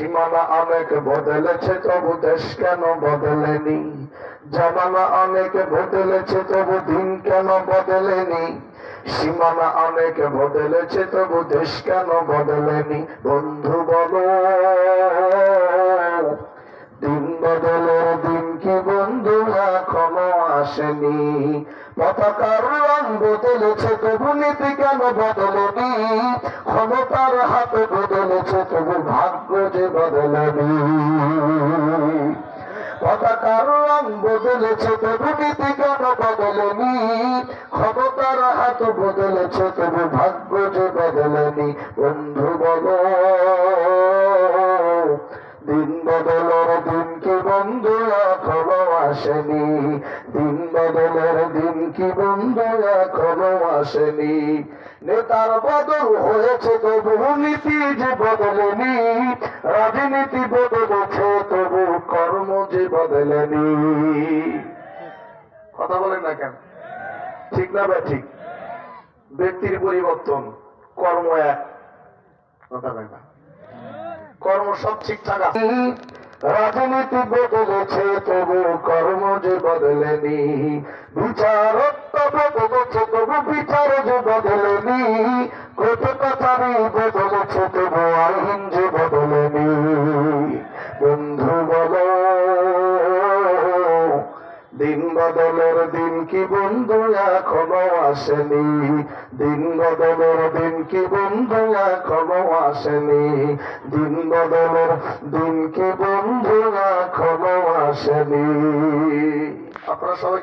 সীমানা অনেক বদলেছে, তবু দেশ কেন বদলেনি? জামানা অনেক বদলেছে, তবু দিন কেন বদলেনি? সীমানা অনেক বদলেছে, তবু দেশ কেন বদলেনি? বন্ধু বলো, দিন বদলের দিন কি বন্ধু এখনও আসেনি? পতাকার রং বদলেছে, তবু নীতি কেন বদলেনি? ক্ষমতার হাত বদলেছে তবু ভাগ্য যে বদলেনি পতাকার রং বদলেছে তবু নীতি কেন বদলেনি ক্ষমতার হাত বদলেছে তবু ভাগ্য যে বদলেনি বন্ধু বলো, দিন বদলের দিন কি বন্ধু এখনও আসেনি। দিন বদলের দিন কি বন্ধু এখনও আসেনি। নেতার বদল হয়েছে তবু নীতি যে বদলেনি রাজনীতি বদলেছে তবু কর্ম যে বদলেনি। কথা বলেন না কেন? ঠিক না বা ঠিক। ব্যক্তির পরিবর্তন, কর্ম এক। কথা না। কর্ম সব ঠিকঠাক আছে। রাজনীতি বদলেছে, তবু কর্ম যে বদলেনি বিচারত্ব বদলেছে, তবু বিচার যে বদলেনি, কত কথা বদলেছে, তবু আইন দিন বদলের দিন কি বন্ধু এখনও আসেনি? দিন বদলের দিন কি বন্ধু এখনও আসেনি? দিন বদলের দিন কি বন্ধু এখনও আসেনি? আপনারা সবাই